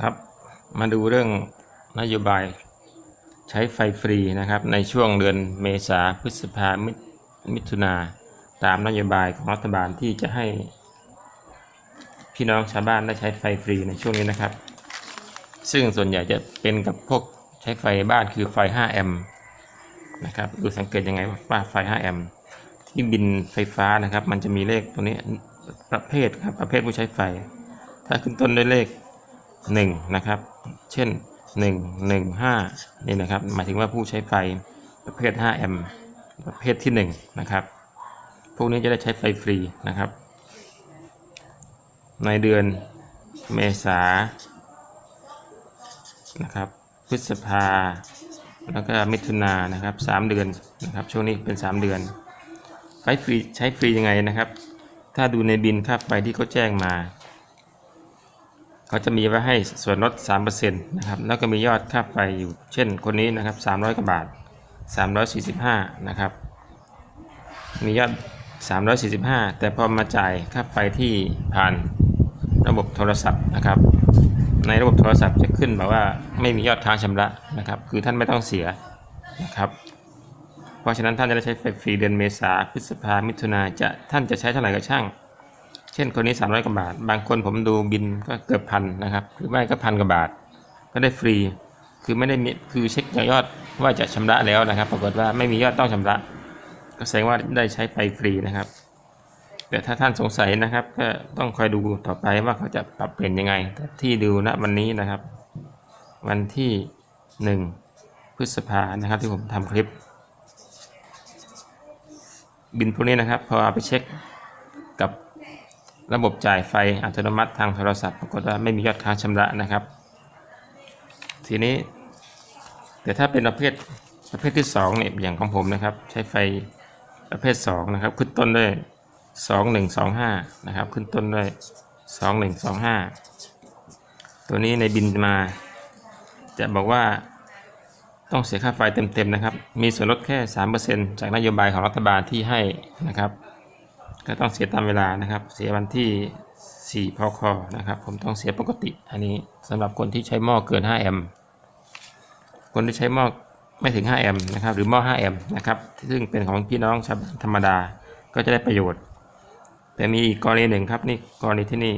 ครับ มาดูเรื่องนโยบายใช้ไฟฟรีนะครับ ในช่วงเดือนเมษาพฤษภามิมถุนาตามนโยบายของรัฐบาลที่จะให้ พี่น้องชาวบ้านได้ใช้ไฟฟรีในช่วงนี้นะครับ ซึ่งส่วนใหญ่จะเป็นกับพวกใช้ไฟบ้านคือไฟ 5 แอมป์นะครับดูสังเกตยังไงว่าไฟ 5 แอมป์ที่บินไฟฟ้านะครับ มันจะมีเลขตัวนี้ประเภทครับประเภทผู้ใช้ไฟ ถ้าขึ้นต้นด้วยเลข 1 นะครับ เช่น 1 1 5 นี่นะครับ หมายถึงว่าผู้ใช้ไฟประเภท 5 แอมป์ประเภทที่ 1 นะครับ พวกนี้จะได้ใช้ไฟฟรีนะครับ ในเดือนเมษานะครับ พฤษภา แล้วก็มิถุนานะครับสามเดือนนะครับ ช่วงนี้เป็น 3 เดือน ไฟฟรีใช้ฟรียังไงนะครับ ถ้าดูในบินค่าไฟที่เขาแจ้งมา เขาจะมีไว้ให้ส่วนลด3%นะครับแล้วก็มียอดค่าไฟอยู่ เช่นคนนี้นะครับ 300กว่าบาท 345 นะครับ มียอด 345 แต่พอมาจ่ายค่าไฟที่ผ่านระบบโทรศัพท์นะครับ ในระบบโทรศัพท์จะขึ้นแบบว่าไม่มียอดค้างชำระนะครับ คือท่านไม่ต้องเสียนะครับ เพราะฉะนั้นท่านจะได้ใช้ไฟฟรีเดือนเมษาพฤษภามิถุนาจะท่านจะใช้เท่าไหร่ก็ช่าง เช่นคนนี้ 300กว่าบาท บางคนผมดูบินก็เกือบพันนะครับ หรือไม่ก็พันกว่าบาท ก็ได้ฟรี คือไม่ได้มีคือเช็คยอดว่าจะชำระแล้วนะครับ ปรากฏว่าไม่มียอดต้องชำระ ก็แสดงว่าได้ใช้ไฟฟรีนะครับแต่ถ้าท่านสงสัยนะครับ ก็ต้องคอยดูต่อไปว่าเขาจะปรับเปลี่ยนยังไงแต่ที่ดูณวันนี้นะครับ วันที่หนึ่งพฤษภานะครับที่ผมทำคลิป บินพวกนี้นะครับ พอเอาไปเช็คกับ ระบบจ่ายไฟอัตโนมัติทางโทรศัพท์ปรากฏว่าไม่มียอดค้างชำระนะครับ ทีนี้ แต่ถ้าเป็นประเภทประเภทที่2เนี่ยอย่างของผมนะครับ ใช้ไฟประเภท2นะครับขึ้นต้นด้วย 2125นะครับขึ้นต้นด้วย 2125 ตัวนี้ในบินมา จะบอกว่าต้องเสียค่าไฟเต็มๆนะครับ มีส่วนลดแค่ 3%จากนโยบายของรัฐบาลที่ให้นะครับ ก็ต้องเสียตามเวลานะครับ เสียวันที่ 4 พค นะครับ ผมต้องเสียปกติ อันนี้สำหรับคนที่ใช้หม้อเกิน 5 แอมป์ คนที่ใช้หม้อไม่ถึง 5 แอมป์นะครับ หรือหม้อ 5 แอมป์นะครับ ซึ่งเป็นของพี่น้องชาวบ้านธรรมดา ก็จะได้ประโยชน์ แต่มีอีกกรณีหนึ่งครับ นี่กรณีที่นี่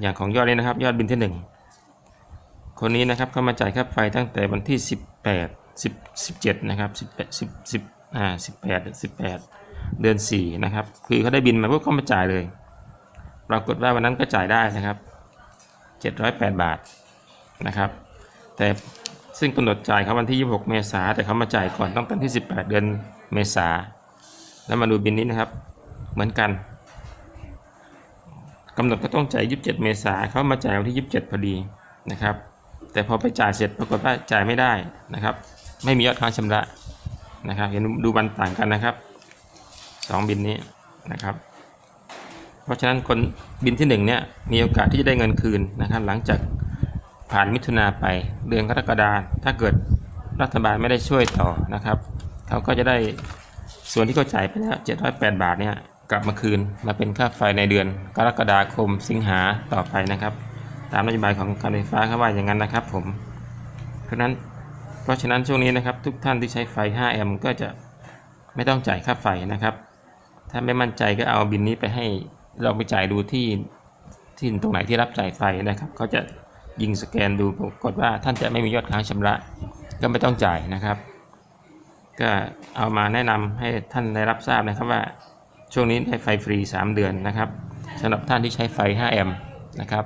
อย่างของยอดนี้นะครับ ยอดบินที่ 1 คนนี้นะครับเข้ามาจ่ายค่าไฟตั้งแต่วันที่ 18 10 17 นะครับ 18 10 10อ่า18 18 เดือน4นะครับ คือเขาได้บินมาปุ๊บเขามาจ่ายเลย ปรากฏว่าวันนั้นก็จ่ายได้นะครับ 708 บาทนะครับ แต่ซึ่งกำหนดจ่ายเขาวันที่ 26 เมษาแต่เขามาจ่ายก่อนต้องเป็นที่ 18 เดือนเมษาแล้วมาดูบินนี้นะครับ เหมือนกันกำหนดก็ต้องจ่าย 27 เมษาเขามาจ่ายวันที่ 27 พอดีนะครับ แต่พอไปจ่ายเสร็จปรากฏว่าจ่ายไม่ได้นะครับ ไม่มียอดค้างชำระนะครับเห็นดูบันต่างกันนะครับ สองบินนี้นะครับ เพราะฉะนั้นคนบินที่หนึ่งเนี่ยมีโอกาสที่จะได้เงินคืนนะครับ หลังจากผ่านมิถุนาไปเดือนกรกฎาถ้าเกิดรัฐบาลไม่ได้ช่วยต่อนะครับ เขาก็จะได้ส่วนที่เขาจ่ายไปแล้ว708 บาทเนี่ยกลับมาคืนมาเป็นค่าไฟในเดือนกรกฎาคมสิงหาต่อไปนะครับ ตามนโยบายของการไฟฟ้าเขาว่าอย่างนั้นนะครับ ผมเพราะฉะนั้นเพราะฉะนั้นช่วงนี้นะครับทุกท่านที่ใช้ไฟ 5 แอมป์ก็จะไม่ต้องจ่ายค่าไฟนะครับ ถ้าไม่มั่นใจก็เอาบินนี้ไปให้เราไปจ่ายดูที่ที่ตรงไหนที่รับจ่ายไฟนะครับเขาจะยิงสแกนดูปรากฏว่าท่านจะไม่มียอดค้างชำระ ก็ไม่ต้องจ่ายนะครับ ก็เอามาแนะนำให้ท่านได้รับทราบนะครับว่าช่วงนี้ได้ไฟฟรี 3 เดือนนะครับสำหรับท่านที่ใช้ไฟ 5 แอมป์นะครับ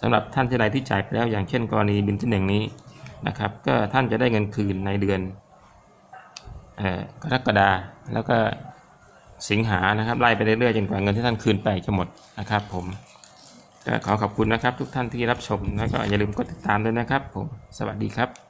สำหรับท่านที่ใดที่จ่ายไปแล้วอย่างเช่นกรณีบินที่หนึ่งนี้นะครับก็ท่านจะได้เงินคืนในเดือนออกรกฎาแล้วก็ สิงหานะครับไล่ไปเรื่อยๆจนกว่าเงินที่ท่านคืนไปจะหมดนะครับ ผมก็ขอขอบคุณนะครับทุกท่านที่รับชมแล้วก็อย่าลืมกดติดตามด้วยนะครับ ผมสวัสดีครับ